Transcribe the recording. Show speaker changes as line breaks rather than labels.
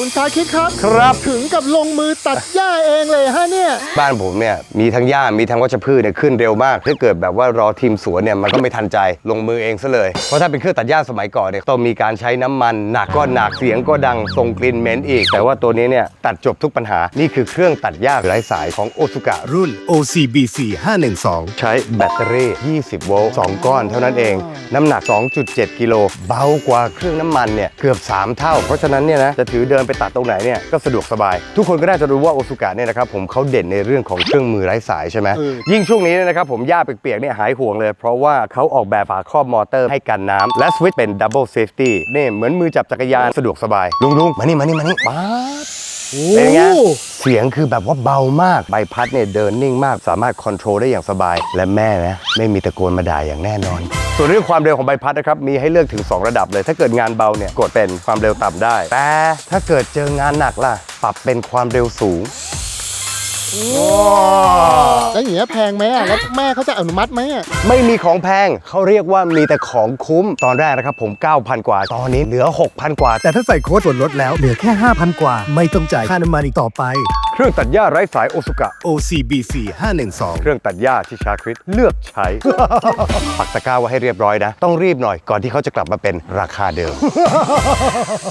คุณชาคิดครับ
ครับ
ถึงกับลงมือตัดหญ้าเองเลยฮะเนี่ย
บ้านผมเนี่ยมีทั้งหญ้ามีทั้งวัชพืชเนี่ยขึ้นเร็วมากถ้าเกิดแบบว่ารอทีมสวนเนี่ยมันก็ไม่ทันใจลงมือเองซะเลย เพราะถ้าเป็นเครื่องตัดหญ้าสมัยก่อนเนี่ยต้องมีการใช้น้ำมันหนักก็หนักเสียงก็ดังส่งกลิ่นเหม็นอีก แต่ว่าตัวนี้เนี่ยตัดจบทุกปัญหานี่คือเครื่องตัดหญ้าไร้สายของโอซุกะ
รุ่น OCBC 512
ใช้แบตเตอรี่ 20 โวลต์ 2 ก้อนเท่านั้นเอง น้ำหนัก 2.7 กิโล เบากว่าเครื่องน้ำมันเนี่ยเกือบ 3 เท่า เพราะฉะนั้นเนี่ยนะจะถือเดินไปตัดตรงไหนเนี่ยก็สะดวกสบาย ทุกคนก็น่าจะรู้ว่าโอซุกะเนี่ยนะครับผมเขาเด่นในเรื่องของเครื่องมือไร้สายใช่ไหม
เออ
ยิ่งช่วงนี้เนี่ยนะครับผมหญ้าเปียกๆเนี่ยหายห่วงเลย เพราะว่าเขาออกแบบฝาครอบมอเตอร์ให้กันน้ำและสวิตช์เป็นดับเบิลเซฟตี้นี่เหมือนมือจับจักรยานสะดวกสบายลุงลุงมานี่มานี่มานี่ป๊าด เป็นไงเสียงคือแบบว่าเบามากใบพัดเนี่ยเดินนิ่งมาก สามารถคอนโทรลได้อย่างสบาย และแม่นะไม่มีตะโกนมาด่าอย่างแน่นอน ส่วนเรื่องความเร็วของใบพัดนะครับมีให้เลือกถึง 2 ระดับเลย ถ้าเกิดงานเบาเนี่ยกดเป็นความเร็วต่ำได้ แต่ถ้าเกิดเจองานหนักล่ะ ปรับเป็นความเร็วสูง
แล้วอย่างเงี้ยแพงไหมอะแล้วแม่เขาจะอนุมัติไหมอะ
ไม่มีของแพงเขาเรียกว่ามีแต่ของคุ้มตอนแรกนะครับผม 9,000 กว่า ตอนนี้เหลือ 6,000 กว่า
แต่ถ้าใส่โค้ดส่วนลดแล้วเหลือแค่ 5,000 กว่า ไม่ต้องจ่ายค่าน้ำมันอีกต่อไป
เครื่องตัดหญ้าไร้สายโอซุกะ
OCBC 512
เครื่องตัดหญ้าที่ชาคริตเลือกใช้ ปักตะกร้าไว้ให้เรียบร้อยนะ ต้องรีบหน่อยก่อนที่เขาจะกลับมาเป็นราคาเดิม